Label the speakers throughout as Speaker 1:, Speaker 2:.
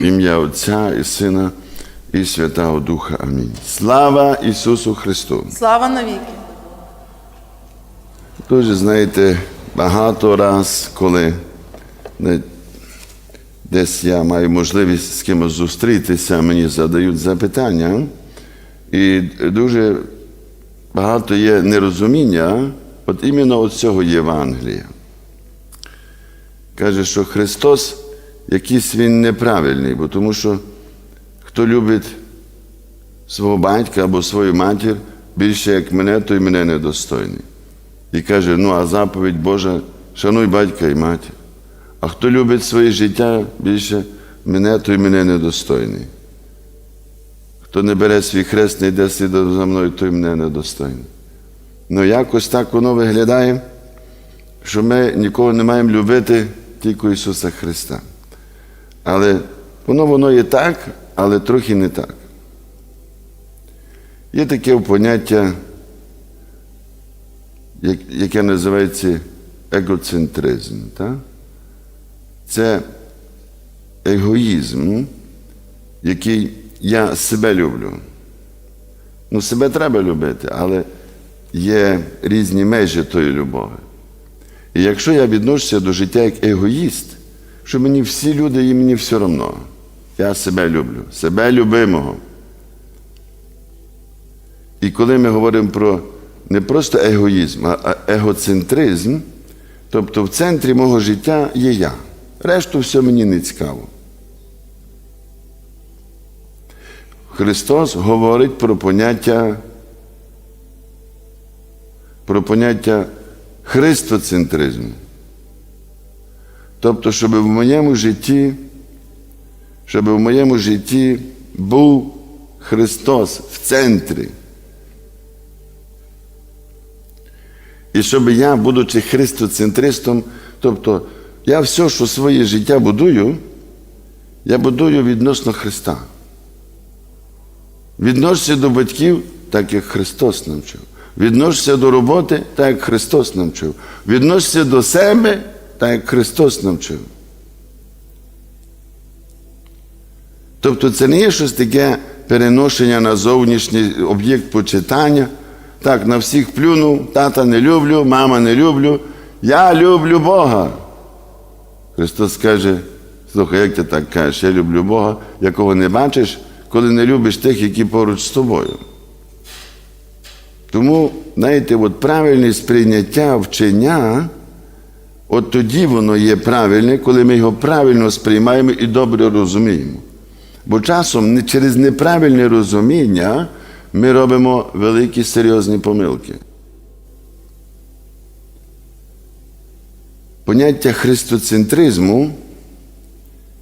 Speaker 1: Ім'я Отця і Сина і Святого Духа. Амінь. Слава Ісусу Христу!
Speaker 2: Слава навіки!
Speaker 1: Дуже знаєте, багато раз, коли десь я маю можливість з кимось зустрітися, мені задають запитання, і дуже багато є нерозуміння от іменно от цього Євангелія. Каже, що Христос якийсь він неправильний, бо тому що хто любить свого батька або свою матір більше як мене, той мене недостойний. І каже: ну, а заповідь Божа, шануй батька і матір. А хто любить своє життя більше мене, той мене недостойний. Хто не бере свій хрест, не йде слідом за мною, той мене недостойний. Ну якось так воно виглядає, що ми нікого не маємо любити тільки Ісуса Христа. Але воно воно є так, але трохи не так. Є таке поняття яке називається егоцентризм. Так? Це егоїзм, який я себе люблю. Ну, себе треба любити, але є різні межі тої любові. І якщо я відношуся до життя як егоїст, що мені всі люди і мені все одно. Я себе люблю, себе любимого. І коли ми говоримо про не просто егоїзм, а егоцентризм, тобто в центрі мого життя є я. Решту все мені не цікаво. Христос говорить про поняття, про поняття христоцентризму. Тобто, щоб в моєму житті, щоб в моєму житті був Христос в центрі. І щоб я, будучи христоцентристом, тобто я все, що своє життя будую, я будую відносно Христа. Відношуся до батьків, так як Христос навчив. Відношуся до роботи, так як Христос навчив. Відношуся до себе, так як Христос навчив. Тобто це не є щось таке переношення на зовнішній об'єкт почитання. Так, на всіх плюнув, тата не люблю, мама не люблю. Я люблю Бога. Христос каже, слухай, як ти так кажеш, я люблю Бога, якого не бачиш, коли не любиш тих, які поруч з тобою. Тому, знаєте, от правильне сприйняття вчення, от тоді воно є правильне, коли ми його правильно сприймаємо і добре розуміємо. Бо часом через неправильне розуміння ми робимо великі серйозні помилки. Поняття христоцентризму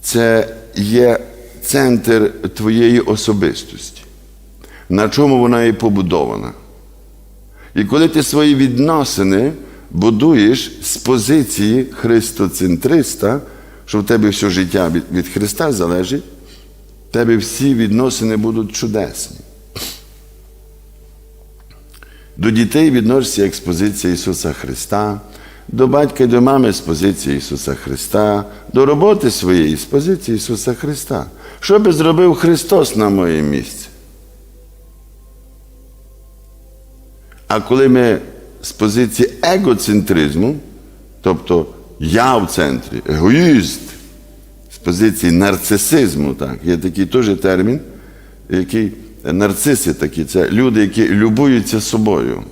Speaker 1: це є центр твоєї особистості, на чому вона і побудована. І коли ти свої відносини будуєш з позиції христоцентриста, що в тебе все життя від, Христа залежить, в тебе всі відносини будуть чудесні. До дітей відноситься як з позиції Ісуса Христа, до батька і до мами з позиції Ісуса Христа, до роботи своєї з позиції Ісуса Христа. Що би зробив Христос на моє місце? А коли ми з позиції егоцентризму, тобто я в центрі, егоїст, з позиції нарцисизму, так, є такий теж термін, який нарциси такі, це люди, які любуються собою.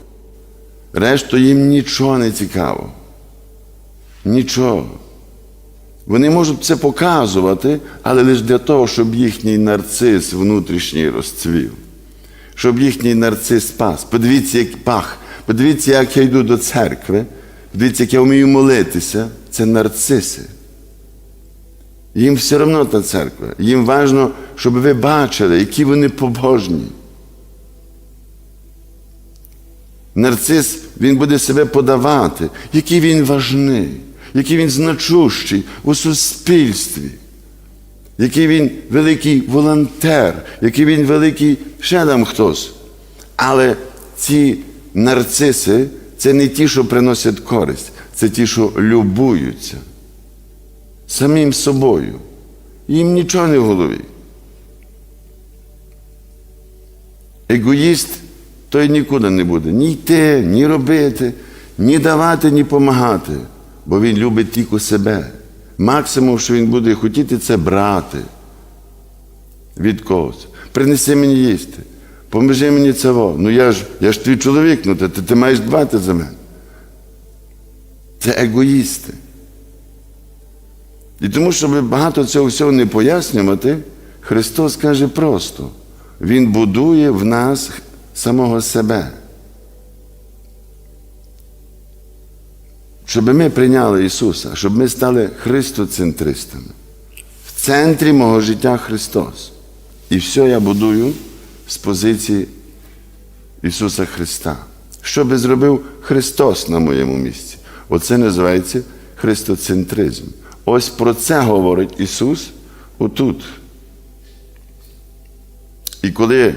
Speaker 1: Решту їм нічого не цікаво. Нічого. Вони можуть це показувати, але лише для того, щоб їхній нарцис внутрішній розцвів, щоб їхній нарцис спас. Подивіться, як пах, подивіться, як я йду до церкви, подивіться, як я вмію молитися. Це нарциси. Їм все одно та церква. Їм важливо, щоб ви бачили, які вони побожні. Нарцис, він буде себе подавати, який він важний, який він значущий у суспільстві, який він великий волонтер, який він великий ще там хтось. Але ці нарциси це не ті, що приносять користь, це ті, що любуються самим собою. Їм нічого не в голові. Егоїст той нікуди не буде ні йти, ні робити, ні давати, ні помагати, бо він любить тільки себе. Максимум, що він буде хотіти, це брати від когось. Принеси мені їсти, поможи мені цього. Ну я ж, я ж твій чоловік, ну ти, ти, ти маєш дбати за мене. Це егоїсти. І тому, щоб багато цього всього не пояснювати, Христос каже просто: Він будує в нас самого себе. Щоб ми прийняли Ісуса, щоб ми стали христоцентристами. В центрі мого життя Христос. І все я будую з позиції Ісуса Христа. Що би зробив Христос на моєму місці? Оце називається христоцентризм. Ось про це говорить Ісус отут. І коли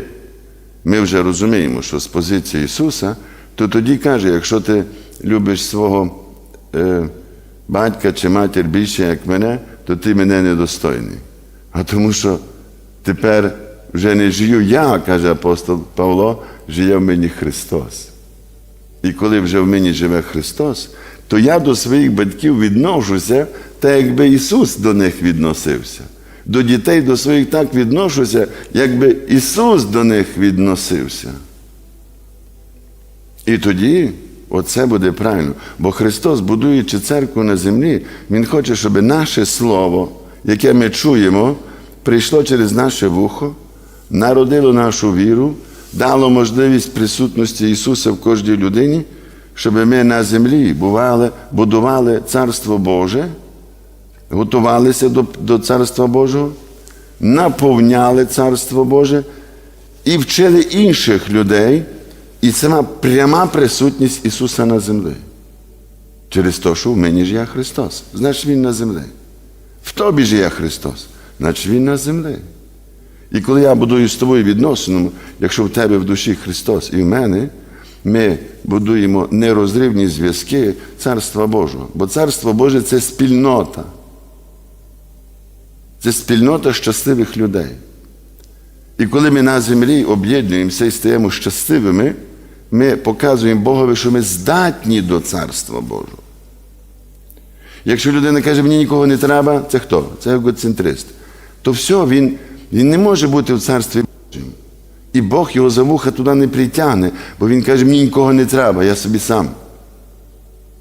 Speaker 1: ми вже розуміємо, що з позиції Ісуса, то тоді каже, якщо ти любиш свого е, батька чи матір більше, як мене, то ти мене недостойний. А тому що тепер вже не жию я, каже апостол Павло, живе в мені Христос. І коли вже в мені живе Христос, то я до своїх батьків відношуся, так якби Ісус до них відносився. До дітей до своїх так відношуся, якби Ісус до них відносився. І тоді оце буде правильно. Бо Христос, будуючи церкву на землі, Він хоче, щоб наше Слово, яке ми чуємо, прийшло через наше вухо, народило нашу віру, дало можливість присутності Ісуса в кожній людині, щоб ми на землі бували, будували Царство Боже, готувалися до, до Царства Божого, наповняли Царство Боже і вчили інших людей, і сама пряма присутність Ісуса на землі. Через те, що в мені ж я Христос, значить Він на землі. В тобі ж я Христос, значить Він на землі. І коли я будую з тобою відносину, якщо в тебе в душі Христос і в мене, ми будуємо нерозривні зв'язки Царства Божого. Бо Царство Боже це спільнота. Це спільнота щасливих людей. І коли ми на землі об'єднуємося і стаємо щасливими, ми показуємо Богові, що ми здатні до Царства Божого. Якщо людина каже, мені нікого не треба, це хто? Це егоцентрист. То все, він, він не може бути в Царстві Божому. І Бог його за вуха туди не притягне, бо він каже, мені нікого не треба, я собі сам.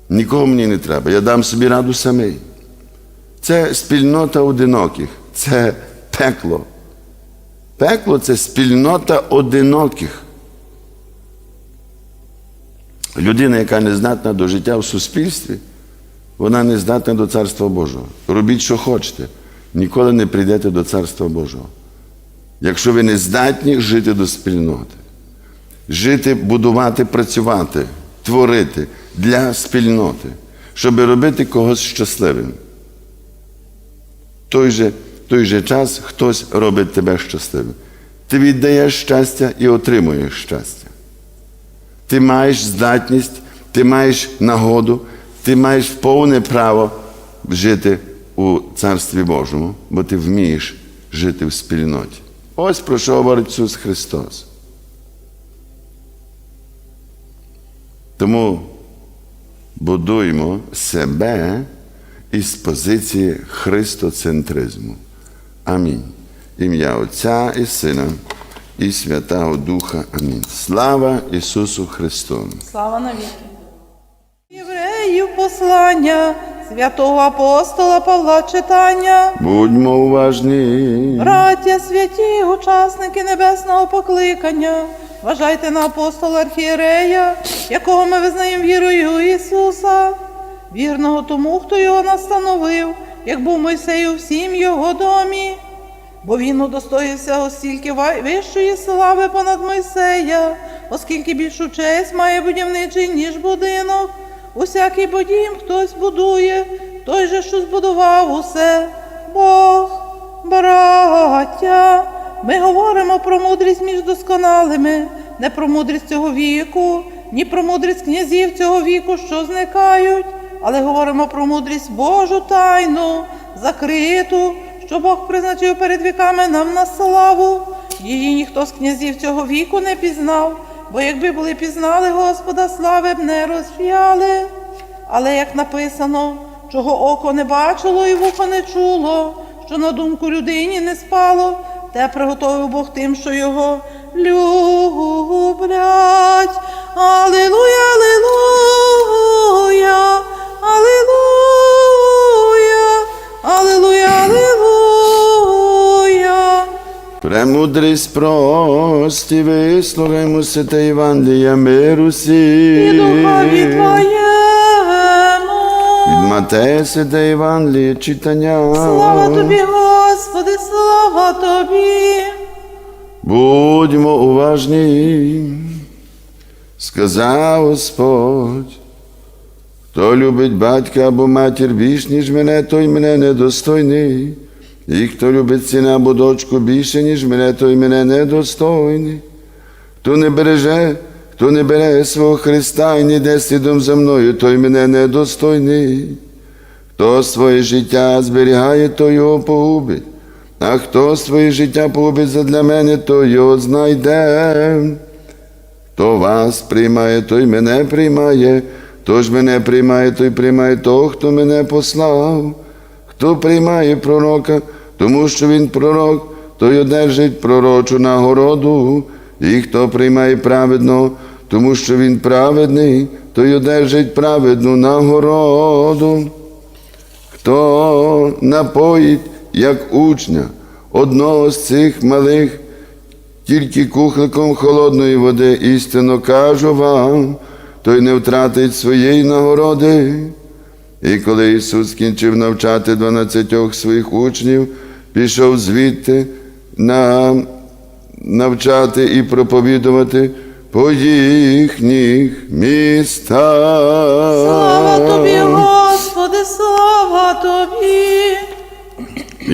Speaker 1: Нікого мені не треба, я дам собі раду самий. Це спільнота одиноких, це пекло. Пекло це спільнота одиноких. Людина, яка не здатна до життя в суспільстві, вона не здатна до Царства Божого. Робіть, що хочете, ніколи не прийдете до Царства Божого. Якщо ви не здатні жити до спільноти, жити, будувати, працювати, творити для спільноти, щоб робити когось щасливим. Той же, той же час хтось робить тебе щасливим. Ти віддаєш щастя і отримуєш щастя. Ти маєш здатність, ти маєш нагоду, ти маєш повне право жити у Царстві Божому, бо ти вмієш жити в спільноті. Ось про що говорить Ісус Христос. Тому будуємо себе із позиції христоцентризму. Амінь. Ім'я Отця і Сина і Святого Духа. Амінь. Слава Ісусу Христу!
Speaker 2: Слава навіки. Євреїв послання святого апостола Павла читання.
Speaker 1: Будьмо уважні.
Speaker 2: Браття святі, учасники небесного покликання. Вважайте на апостола архієрея, якого ми визнаємо вірою Ісуса, вірного тому, хто його настановив, як був Мойсею всім його домі. Бо він удостоївся остільки вищої слави понад Мойсея, оскільки більшу честь має будівничий, ніж будинок. Усякий бо дім хтось будує, той же, що збудував усе. Бог, браття, ми говоримо про мудрість між досконалими, не про мудрість цього віку, ні про мудрість князів цього віку, що зникають, але говоримо про мудрість Божу тайну, закриту, що Бог призначив перед віками нам на славу. Її ніхто з князів цього віку не пізнав, бо якби були пізнали Господа, слави б не розп'яли. Але як написано, чого око не бачило і вухо не чуло, що на думку людині не спало, те приготовив Бог тим, що його люблять. Алілуя, алілуя, алілуя,
Speaker 1: Премудрість прості, вислухаймо те Євангелія миру
Speaker 2: І духові твоєму.
Speaker 1: Від Матея святе Євангеліє читання.
Speaker 2: Слава тобі, Господи, слава тобі.
Speaker 1: Будьмо уважні, сказав Господь. Хто любить батька або матір більш, ніж мене, той мене недостойний. І хто любить сина або дочку більше, ніж мене, той мене недостойний. Хто не береже, хто не бере свого Христа і не йде слідом за мною, той мене недостойний. Хто своє життя зберігає, то його погубить. А хто своє життя погубить задля мене, то його знайде. Хто вас приймає, той мене приймає, хто ж мене приймає, той приймає того, хто мене послав. Хто приймає пророка, тому що він пророк, той одержить пророчу нагороду, і хто приймає праведного, тому що він праведний, той одержить праведну нагороду. Хто напоїть, як учня, одного з цих малих, тільки кухликом холодної води, істинно кажу вам, той не втратить своєї нагороди. І коли Ісус скінчив навчати дванадцятьох своїх учнів, пішов звідти на навчати і проповідувати по їхніх містах.
Speaker 2: Слава тобі, Господи, слава тобі.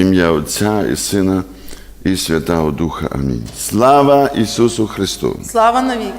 Speaker 1: Ім'я Отця і Сина і Святого Духа. Амінь. Слава Ісусу Христу!
Speaker 2: Слава навіки.